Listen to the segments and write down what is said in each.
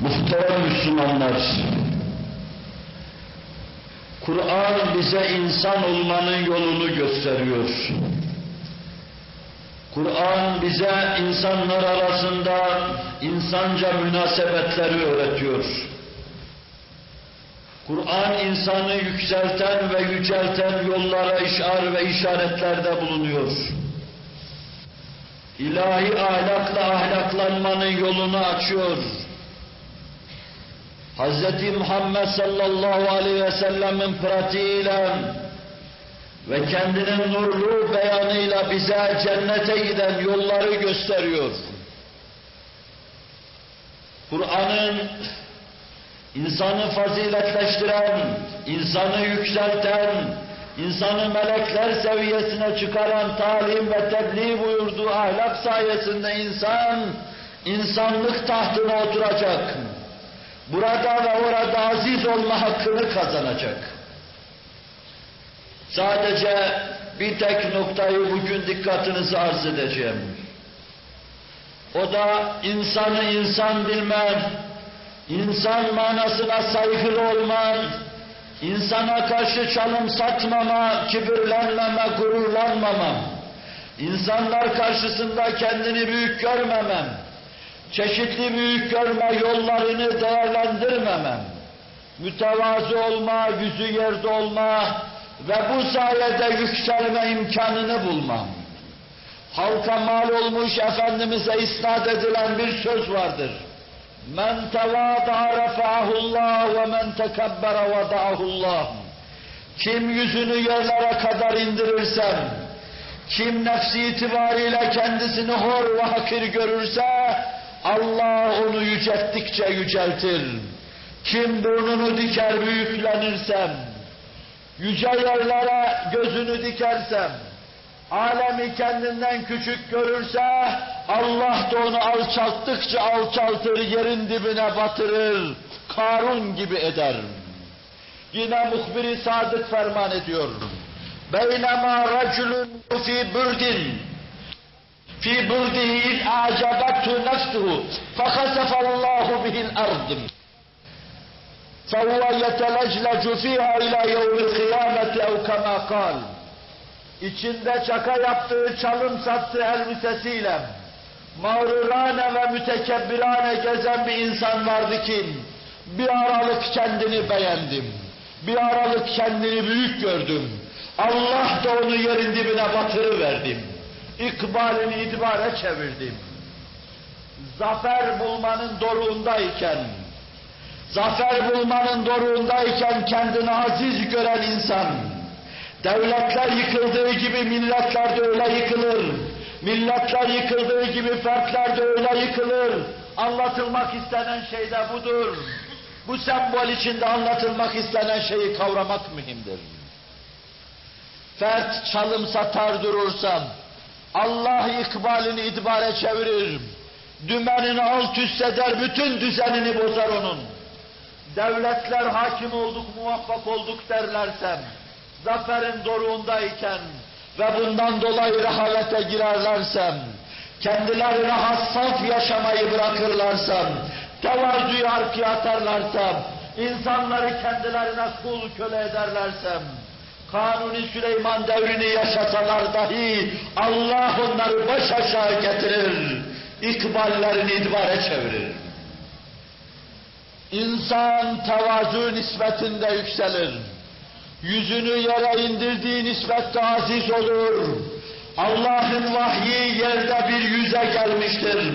Muhterem Müslümanlar, Kur'an bize insan olmanın yolunu gösteriyor. Kur'an bize insanlar arasında insanca münasebetleri öğretiyor. Kur'an insanı yükselten ve yücelten yollara işar ve işaretlerde bulunuyor. İlahi ahlakla ahlaklanmanın yolunu açıyor. Hz. Muhammed sallallahu aleyhi ve sellemin pratiğiyle ve kendinin nurlu beyanıyla bize cennete giden yolları gösteriyor. Kur'an'ın insanı faziletleştiren, insanı yükselten, insanı melekler seviyesine çıkaran talim ve tebliğ buyurduğu ahlak sayesinde insan, insanlık tahtına oturacak. Burada ve orada aziz olma hakkını kazanacak. Sadece bir tek noktayı bugün dikkatinizi arz edeceğim. O da insanı insan bilmen, insan manasına saygılı olman, insana karşı çalım satmama, kibirlenmeme, gururlanmamam, insanlar karşısında kendini büyük görmemem, çeşitli büyük görme yollarını değerlendirmemem, mütevazı olma, yüzü yerde olma ve bu sayede yükselme imkanını bulmam. Halka mal olmuş Efendimiz'e isnat edilen bir söz vardır. Men tevâdâ refâhullâh ve men tekebbere vedâhullâh. Kim yüzünü yerlere kadar indirirsem, kim nefsi itibariyle kendisini hor ve hakir görürse, Allah onu yücelttikçe yüceltir. Kim burnunu diker büyüklenirsem, yüce yerlere gözünü dikersem, alemi kendinden küçük görürse, Allah da onu alçalttıkça alçaltır, yerin dibine batırır, Karun gibi eder. Yine muhbiri sadık ferman ediyor. Beynema raculun fi burdin fi burdihi iz a'cabatu nefsuhu fekasefallahu bihil ard. فهو يتلجلج فيها إلى يوم القيامة أو كما قال içinde çaka yaptığı çalım sattığı elbisesiyle mağrurane ve mütekebbirane gezen bir insan vardı ki bir aralık kendini beğendim. Bir aralık kendini büyük gördüm. Allah da onu yerin dibine batırıverdim. İkbalini itibare çevirdim. Zafer bulmanın doruğundayken, zafer bulmanın doruğundayken kendini aziz gören insan, devletler yıkıldığı gibi milletler de öyle yıkılır. Milletler yıkıldığı gibi fertler de öyle yıkılır. Anlatılmak istenen şey de budur. Bu sembol içinde anlatılmak istenen şeyi kavramak mühimdir. Fert çalım satar durursam, Allah ikbalini idbare çevirir. Dümenini alt üst eder, bütün düzenini bozar onun. Devletler hakim olduk, muvaffak olduk derlersem, zaferin doruğundayken ve bundan dolayı rehavete girerlersem, kendilerine hassas yaşamayı bırakırlarsam, tevazuyu arkaya atarlarsam, insanları kendilerine kul köle ederlersem, Kanuni Süleyman devrini yaşasalar dahi Allah onları baş aşağı getirir, ikballerini idbare çevirir. İnsan tevazu nispetinde yükselir. Yüzünü yere indirdiği nispette aziz olur. Allah'ın vahyi yerde bir yüze gelmiştir.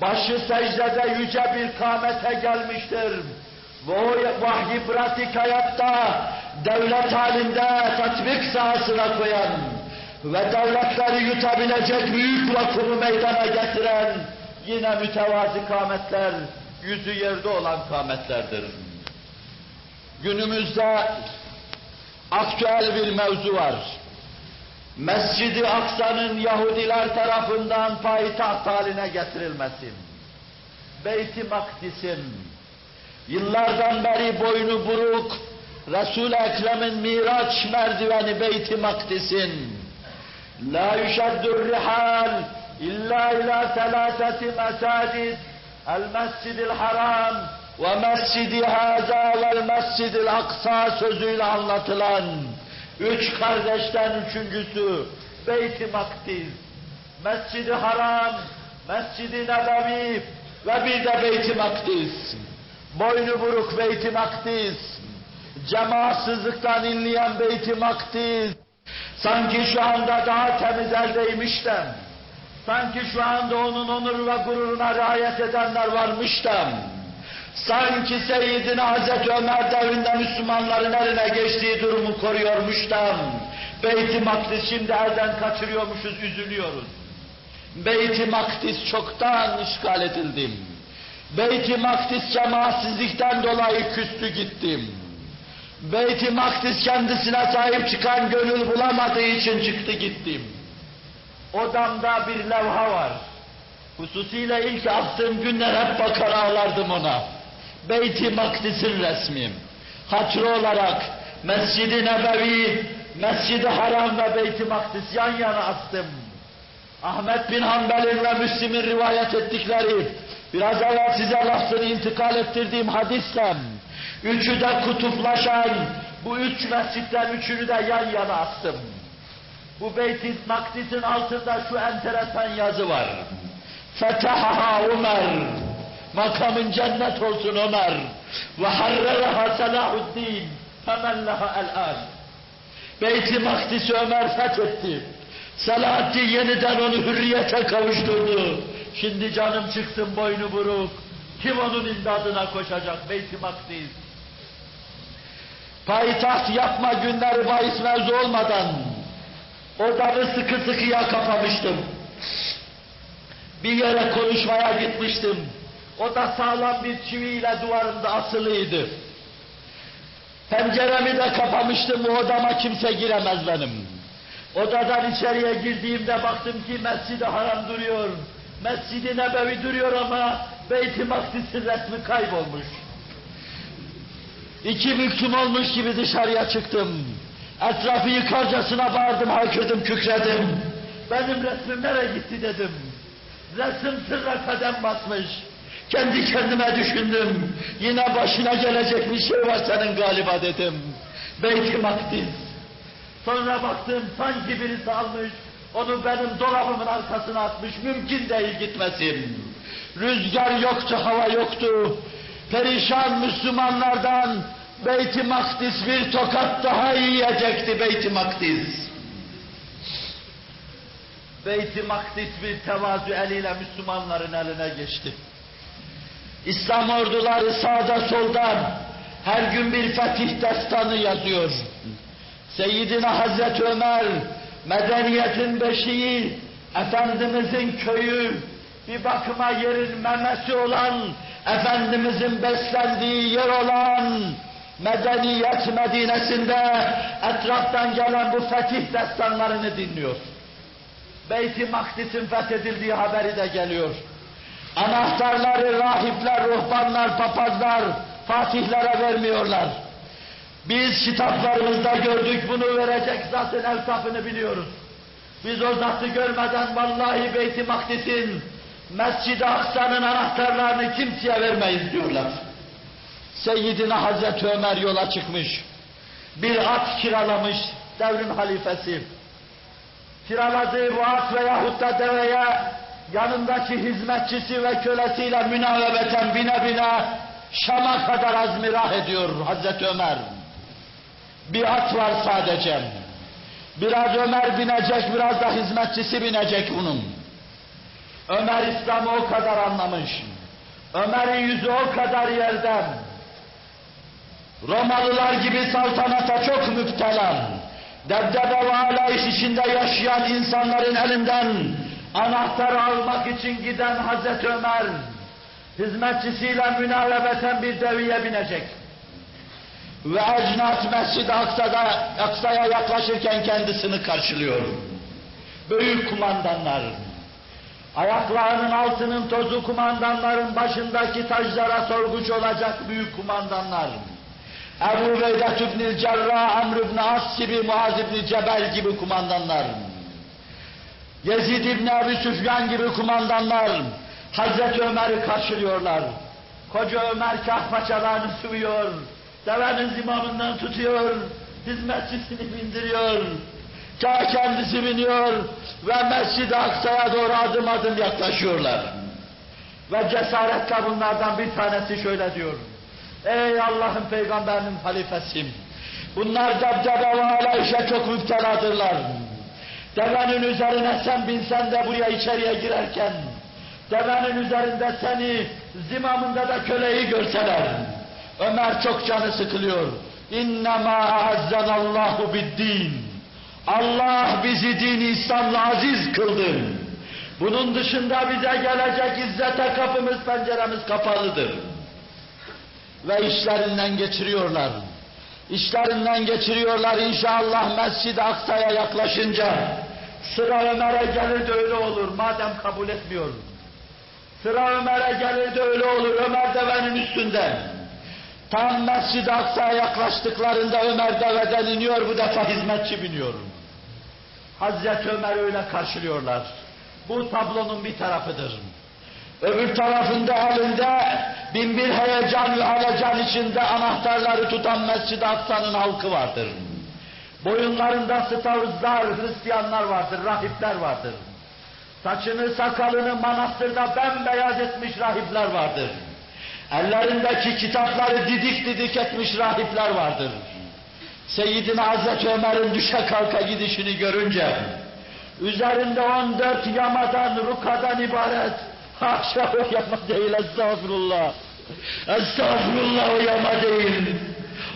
Başı secdede yüce bir kâmete gelmiştir. Ve o vahyi pratik hayatta devlet halinde tatbik sahasına koyan ve devletleri yutabilecek büyük vakumu meydana getiren yine mütevazi kâmetler, yüzü yerde olan kâmetlerdir. Günümüzde aktüel bir mevzu var. Mescid-i Aksa'nın Yahudiler tarafından payitaht haline getirilmesi. Beyt-i Makdis'in yıllardan beri boynu buruk. Resul-i Ekrem'in Miraç merdiveni Beyt-i Makdis'in. La yüşeddur rihal illa ila selaseti mesacid El Mescidil Haram ve Mescidi Haza ve Mescidil Aksa sözüyle anlatılan üç kardeşten üçüncüsü Beyt-i Makdiz, Mescidi Haram, Mescidi Nebevi ve bir de Beyt-i Makdiz. Boynu buruk Beyt-i cemaatsızlıktan inleyen Beyt-i sanki şu anda daha temiz eldeymiş de, sanki şu anda onun onur ve gururuna riayet edenler varmış da, sanki Seyyidina Hazreti Ömer devrinde Müslümanların eline geçtiği durumu koruyormuş da, Beyt-i şimdi elden kaçırıyormuşuz, üzülüyoruz. Beyt-i çoktan işgal edildim. Beyt-i Makdis cemaatsizlikten dolayı küstü gittim. Beyt-i Makdis kendisine sahip çıkan gönül bulamadığı için çıktı gittim. Odamda bir levha var. Hususiyle ilk attığım günler hep bakar ağlardım ona. Beyt-i Makdis'in resmim. Hatırı olarak Mescid-i Nebevi, Mescid-i Haram ve Beyt-i Makdis yan yana astım. Ahmet bin Hanbel'in ve Müslim'in rivayet ettikleri, biraz evvel size lafzını intikal ettirdiğim hadisle, üçü de kutuplaşan, bu üç mescitten üçünü de yan yana astım. Bu Beyt-i Makdis'in altında şu enteresan yazı var. Fetahaha Ömer, makamın cennet olsun Ömer, ve harreraha Selahuddin, femen leha el-an. Beyt-i Makdis'i Ömer fethetti. Selahaddin yeniden onu hürriyete kavuşturdu. Şimdi canım çıksın boynu buruk. Kim onun imdadına koşacak Beyt-i Makdis? Payitaht yapma günleri bahis mevzu olmadan odamı sıkı sıkıya kapamıştım. Bir yere konuşmaya gitmiştim. O da sağlam bir çiviyle duvarında asılıydı. Penceremi de kapamıştım, o odama kimse giremez benim. Odadan içeriye girdiğimde baktım ki Mescid-i Haram duruyor, Mescid-i Nebevi duruyor ama Beyt-i Makdis'in resmi kaybolmuş. İki büktüm olmuş gibi dışarıya çıktım. Etrafı yıkarcasına bağırdım, haykırdım, kükredim. Benim resmim nereye gitti dedim. Resim sırra kadem basmış. Kendi kendime düşündüm. Yine başına gelecek bir şey var senin galiba dedim. Beyt-i Makdis. Sonra baktım sanki birisi almış, onu benim dolabımın arkasına atmış, mümkün değil gitmesin. Rüzgar yoktu, hava yoktu. Perişan Müslümanlardan Beyt-i Makdis bir tokat daha yiyecekti Beyt-i Makdis. Beyt-i Makdis bir tevazu eliyle Müslümanların eline geçti. İslam orduları sağda solda her gün bir fetih destanı yazıyor. Seyyidina Hazreti Ömer, medeniyetin beşiği, Efendimizin köyü, bir bakıma yerin memesi olan, Efendimizin beslendiği yer olan, medeniyet Medine'sinde etraftan gelen bu fetih destanlarını dinliyor. Beyt-i Makdis'in fethedildiği haberi de geliyor. Anahtarları rahipler, ruhbanlar, papazlar fatihlere vermiyorlar. Biz kitaplarımızda gördük bunu verecek zatın eltafını biliyoruz. Biz o zatı görmeden vallahi Beyt-i Makdis'in Mescid-i Aksa'nın anahtarlarını kimseye vermeyiz diyorlar. Seyyidina Hazreti Ömer yola çıkmış. Bir at kiralamış devrin halifesi. Kiraladığı bu at veyahut da deveye yanındaki hizmetçisi ve kölesiyle münavebeten bine bine Şam'a kadar azmirah ediyor Hazreti Ömer. Bir at var sadece. Biraz Ömer binecek, biraz da hizmetçisi binecek bunun. Ömer İslam'ı o kadar anlamış. Ömer'in yüzü o kadar yerden. Romalılar gibi saltanata çok müptelan. Debdebe ve alayış içinde yaşayan insanların elinden anahtarı almak için giden Hazreti Ömer, hizmetçisiyle münavebeten bir deviye binecek. Ve ecnat Mescid-i Aksa'da, Aksa'ya yaklaşırken kendisini karşılıyor. Büyük kumandanlar, ayaklarının altının tozu kumandanların başındaki taclara sorguç olacak büyük kumandanlar. Ebu Veydet İbn-i Cerrah, Amr ibn As gibi, Muaz ibn Cebel gibi kumandanlar. Yezid İbni Ebi Süfyan gibi kumandanlar, Hazreti Ömer'i karşılıyorlar. Koca Ömer kah paçalarını sıvıyor, devenin zimamından tutuyor, hizmetçisini bindiriyor. Kah kendisi biniyor ve Mescid-i Aksa'ya doğru adım adım yaklaşıyorlar. Ve cesaretle bunlardan bir tanesi şöyle diyor. Ey Allah'ın peygamberinin halifesiyim. Bunlar debdebe ve alayişe çok müpteladırlar. Devenin üzerine sen binsen de buraya içeriye girerken, devenin üzerinde seni, zimamında da köleyi görseler. Ömer çok canı sıkılıyor. İnnemâ azzanallahu bid-din. Allah bizi din İslam'la aziz kıldı. Bunun dışında bize gelecek izzete kapımız, penceremiz kapalıdır. Ve işlerinden geçiriyorlar. İşlerinden geçiriyorlar inşallah Mescid-i Aksa'ya yaklaşınca. Sıra Ömer'e gelir de öyle olur madem kabul etmiyor. Sıra Ömer'e gelir de öyle olur Ömer devenin üstünde. Tam Mescid-i Aksa'ya yaklaştıklarında Ömer deveden iniyor bu defa hizmetçi biniyor. Hazreti Ömer öyle karşılıyorlar. Bu tablonun bir tarafıdır. Öbür tarafında elinde bin bir heyecan ve halecan içinde anahtarları tutan Mescid-i Aksa'nın halkı vardır. Boyunlarında stavuzlar, Hristiyanlar vardır, rahipler vardır. Saçını, sakalını manastırda bembeyaz etmiş rahipler vardır. Ellerindeki kitapları didik didik etmiş rahipler vardır. Seyyidina Hazreti Ömer'in düşe kalka gidişini görünce, üzerinde 14 yamadan, rukadan ibaret, haşa o yama değil, estağfurullah. Estağfurullah o yama değil.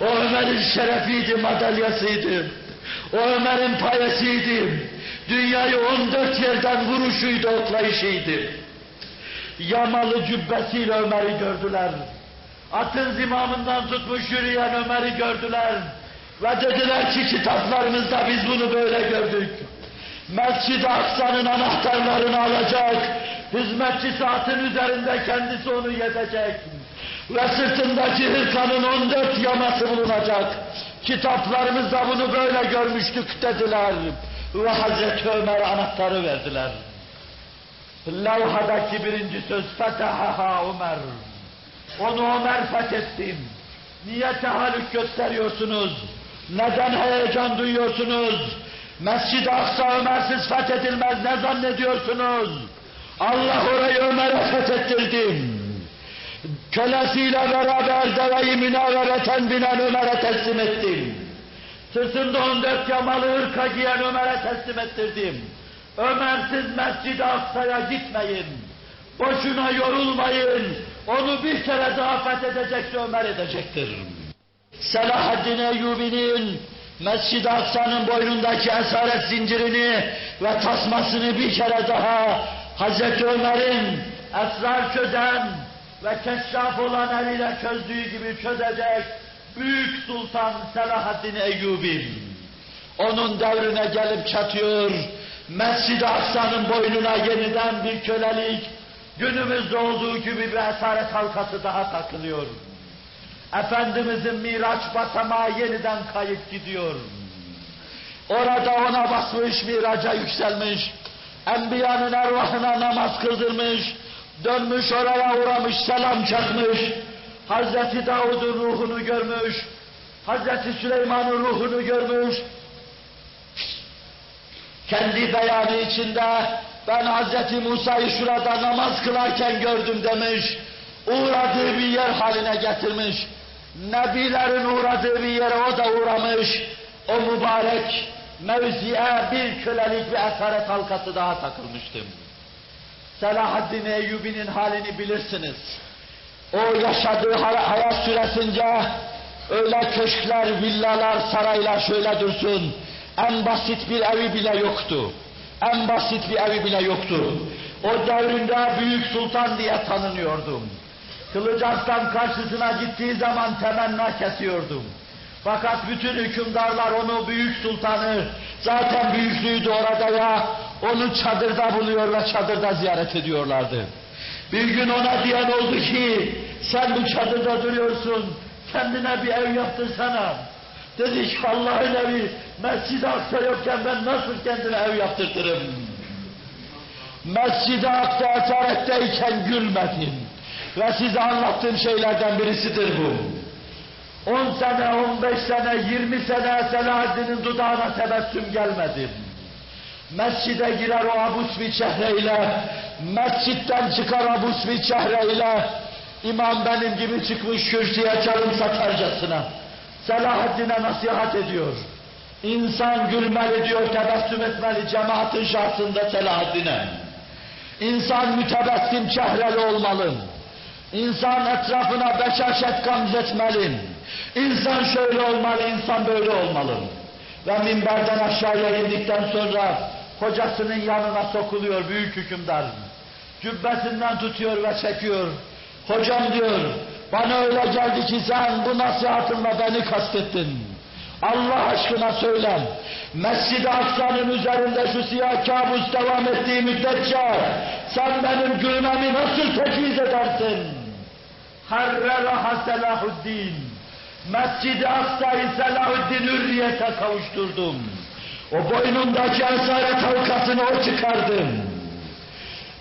O Ömer'in şerefiydi, madalyasıydı. O Ömer'in payesiydi. Dünyayı 14 yerden vuruşuydu, oklayışıydı. Yamalı cübbesiyle Ömer'i gördüler. Atın zimamından tutmuş yürüyen Ömer'i gördüler. Ve dediler ki kitaplarımızda biz bunu böyle gördük. Mescid-i Aksa'nın anahtarlarını alacak. Hizmetçisi atın üzerinde kendisi onu yetecek. Ve sırtındaki hırkanın 14 yaması bulunacak. Kitaplarımızda bunu böyle görmüştük dediler. Ve Hazreti Ömer'e anahtarı verdiler. Levhadaki birinci söz Fetehaha Ömer. Onu Ömer fethettim. Niye tehallük gösteriyorsunuz? Neden heyecan duyuyorsunuz? Mescid-i Aksa Ömersiz fethedilmez ne zannediyorsunuz? Allah orayı Ömer'e fethettirdim. Kölesiyle beraber deveyi münavereten binen Ömer'e teslim ettim. Sırtında on dört yamalı ırka giyen Ömer'e teslim ettirdim. Ömersiz Mescid-i Aksa'ya gitmeyin. Boşuna yorulmayın. Onu bir kere daha fethedecekse Ömer edecektir. Selahaddin Eyyubi'nin Mescid-i Aksa'nın boynundaki esaret zincirini ve tasmasını bir kere daha Hazreti Ömer'in esrar çözen ve keşraf olan eliyle çözdüğü gibi çözecek Büyük Sultan Selahaddin Eyyubi. Onun devrine gelip çatıyor, Mescid-i Aksa'nın boynuna yeniden bir kölelik, günümüzde olduğu gibi bir esaret halkası daha takılıyor. Efendimizin Miraç basamağı yeniden kayıp gidiyor. Orada ona basmış, miraca yükselmiş. Enbiyanın ervahına namaz kıldırmış. Dönmüş oraya uğramış, selam çakmış. Hazreti Davud'un ruhunu görmüş. Hazreti Süleyman'ın ruhunu görmüş. Kendi beyanı içinde ben Hazreti Musa'yı şurada namaz kılarken gördüm demiş. Uğradığı bir yer haline getirmiş. Nebilerin uğradığı bir yere o da uğramış. O mübarek mevziye bir kölelik ve esaret halkası daha takılmıştım. Selahaddin Eyyubi'nin halini bilirsiniz. O yaşadığı hayat süresince öyle köşkler, villalar, saraylar şöyle dursun. En basit bir evi bile yoktu. En basit bir evi bile yoktu. O devrinde Büyük Sultan diye tanınıyordum. Kılıç Arslan karşısına gittiği zaman temenna kesiyordum. Fakat bütün hükümdarlar onu büyük sultanı, zaten büyüklüğü de orada ya, onu çadırda buluyor ve çadırda ziyaret ediyorlardı. Bir gün ona diyen oldu ki, sen bu çadırda duruyorsun, kendine bir ev yaptırsana. Dedi ki Allah'ın evi, Mescid-i Aksa yokken ben nasıl kendime ev yaptırtırım? Mescid-i Aksa esaretteyken gülmedin. Ve size anlattığım şeylerden birisidir bu. 10 sene, 15 sene, 20 sene Selahaddin'in dudağına tebessüm gelmedi. Mescide girer o abus bir çehreyle, mescitten çıkar abus bir çehreyle, imam benim gibi çıkmış kürsüye çalım satarcasına. Selahaddin'e nasihat ediyor. İnsan gülmeli diyor, tebessüm etmeli cemaatin şahsında Selahaddin'e. İnsan mütebessim çehreli olmalı. İnsan etrafına beşaşet gamzetmeli. İnsan şöyle olmalı, insan böyle olmalı. Ve minberden aşağıya indikten sonra kocasının yanına sokuluyor büyük hükümdar. Cübbesinden tutuyor ve çekiyor. Hocam diyor, bana öyle geldi ki sen bu nasihatınla beni kastettin. Allah aşkına söyle, Mescid-i Aksa'nın üzerinde şu siyah kabus devam ettiği müddetçe sen benim gülmemi nasıl tecviz edersin? Harreraha Selahuddin. Mescid-i Aksa'yı Selahuddin hürriyete kavuşturdum. O boynundaki esaret halkasını o çıkardım.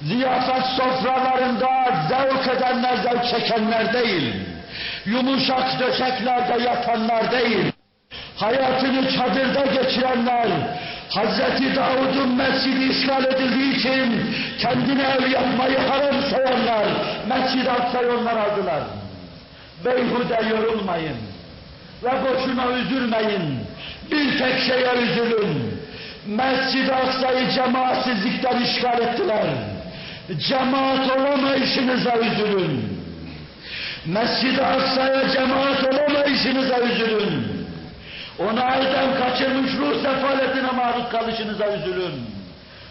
Ziyafet sofralarında zevk edenler, zevk çekenler değil. Yumuşak döşeklerde yatanlar değil. Hayatını çadırda geçirenler, Hazreti Davud'un mescidi işgal edildiği için kendine ev yapmayı haram sayanlar, Mescid-i Aksa'yı aldılar. Beyhude yorulmayın ve boşuna üzülmeyin. Bir tek şeye üzülün. Mescid-i Aksa'yı cemaatsizlikten işgal ettiler. Cemaat olamayışınıza üzülün. Mescid-i Aksa'ya cemaat olamayışınıza üzülün. Ona elden kaçırmış ruh sefaletine maruz kalışınıza üzülün.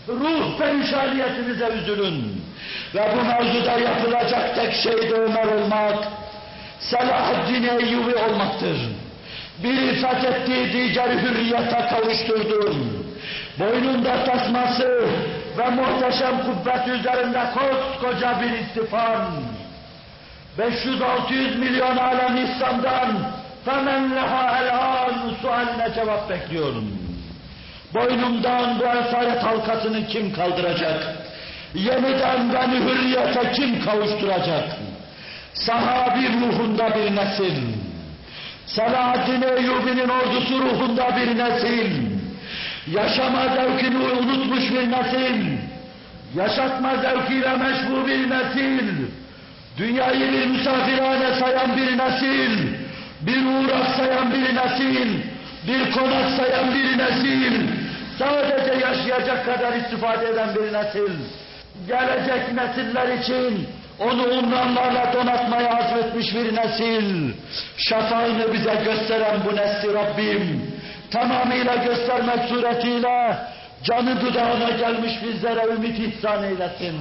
Ruh perişaniyetinize üzülün. Ve bu mevzuda yapılacak tek şey de Ömer olmak, Selahaddin Eyyubi olmaktır. Biri fethettiği diğeri hürriyete kavuşturdu. Boynunda tasması ve muhteşem kubbet üzerinde koskoca bir istifan. 500-600 milyon alem İslam'dan فَمَنْ لَهَا الْآنُ sualine cevap bekliyorum. Boynumdan bu esaret halkasını kim kaldıracak? Yeniden beni hürriyete kim kavuşturacak? Sahabi ruhunda bir nesil. Selahaddin Eyyubi'nin ordusu ruhunda bir nesil. Yaşama zevkini unutmuş bir nesil. Yaşatma zevkiyle meşbu bir nesil. Dünyayı bir misafirhane sayan bir nesil. Bir uğrak sayan bir nesil. Bir konak sayan bir nesil. Sadece yaşayacak kadar istifade eden bir nesil. Gelecek nesiller için onu umranlarla donatmaya azmetmiş bir nesil. Şafağını bize gösteren bu nesli Rabbim tamamıyla göstermek suretiyle canı dudağına gelmiş bizlere ümit ihsan eylesin.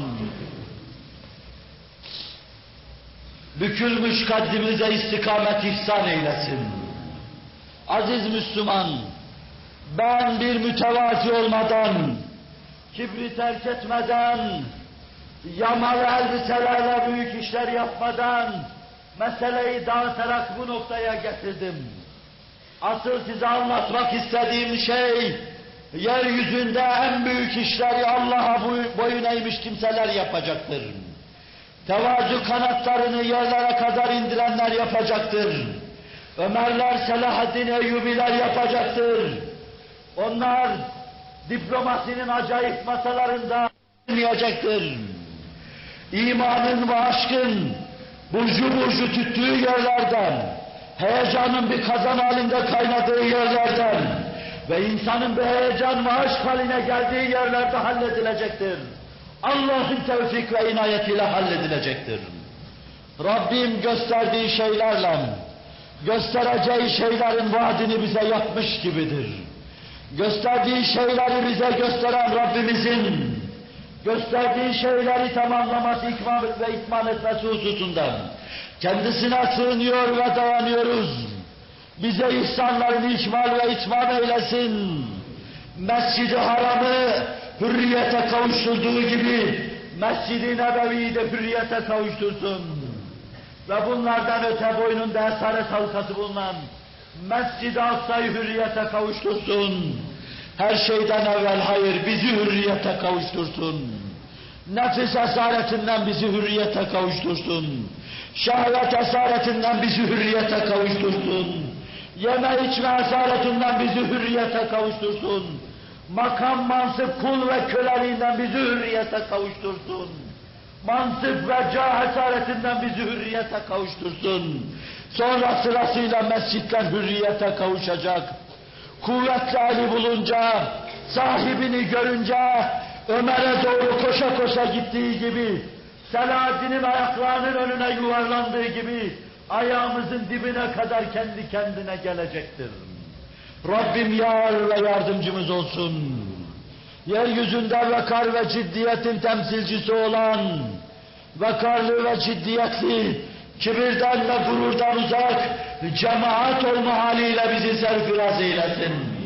Bükülmüş kaddimize istikamet ihsan eylesin. Aziz Müslüman, ben bir mütevazi olmadan, kibri terk etmeden, yamalı elbiselerle büyük işler yapmadan, meseleyi dağıtarak bu noktaya getirdim. Asıl size anlatmak istediğim şey, yeryüzünde en büyük işleri Allah'a boyun eğmiş kimseler yapacaktır. Tevazu kanatlarını yerlere kadar indirenler yapacaktır. Ömerler, Selahaddin Eyyubiler yapacaktır. Onlar diplomasinin acayip masalarında olmayacaktır. İmanın ve aşkın burcu burcu tüttüğü yerlerden, heyecanın bir kazan halinde kaynadığı yerlerden ve insanın bir heyecan ve aşk haline geldiği yerlerde halledilecektir. Allah'ın tevfik ve inayetiyle halledilecektir. Rabbim gösterdiği şeylerle, göstereceği şeylerin vaadini bize yapmış gibidir. Gösterdiği şeyleri bize gösteren Rabbimizin, gösterdiği şeyleri tamamlaması ikmal ve itman etmesi hususundan kendisine sığınıyor ve dayanıyoruz. Bize ihsanlarını ikmal ve itman eylesin. Mescid-i Haram'ı hürriyete kavuşturduğu gibi Mescid-i Nebevi'yi de hürriyete kavuştursun. Ve bunlardan öte boynunda esaret halkası bulunan Mescid-i Aksa'yı hürriyete kavuştursun. Her şeyden evvel hayır bizi hürriyete kavuştursun. Nefis esaretinden bizi hürriyete kavuştursun. Şehvet esaretinden bizi hürriyete kavuştursun. Yeme içme esaretinden bizi hürriyete kavuştursun. Makam, mansıp, kul ve köleliğinden bizi hürriyete kavuştursun. Mansıp ve cah esaretinden bizi hürriyete kavuştursun. Sonra sırasıyla mescitler hürriyete kavuşacak. Kuvvetli Ali bulunca, sahibini görünce, Ömer'e doğru koşa koşa gittiği gibi, Selahaddin'in ayaklarının önüne yuvarlandığı gibi, ayağımızın dibine kadar kendi kendine gelecektir. Rabbim yar ve yardımcımız olsun. Yeryüzünde vakar ve ciddiyetin temsilcisi olan, vakarlı ve ciddiyetli, kibirden ve gururdan uzak, cemaat olma haliyle bizi serfiraz eylesin.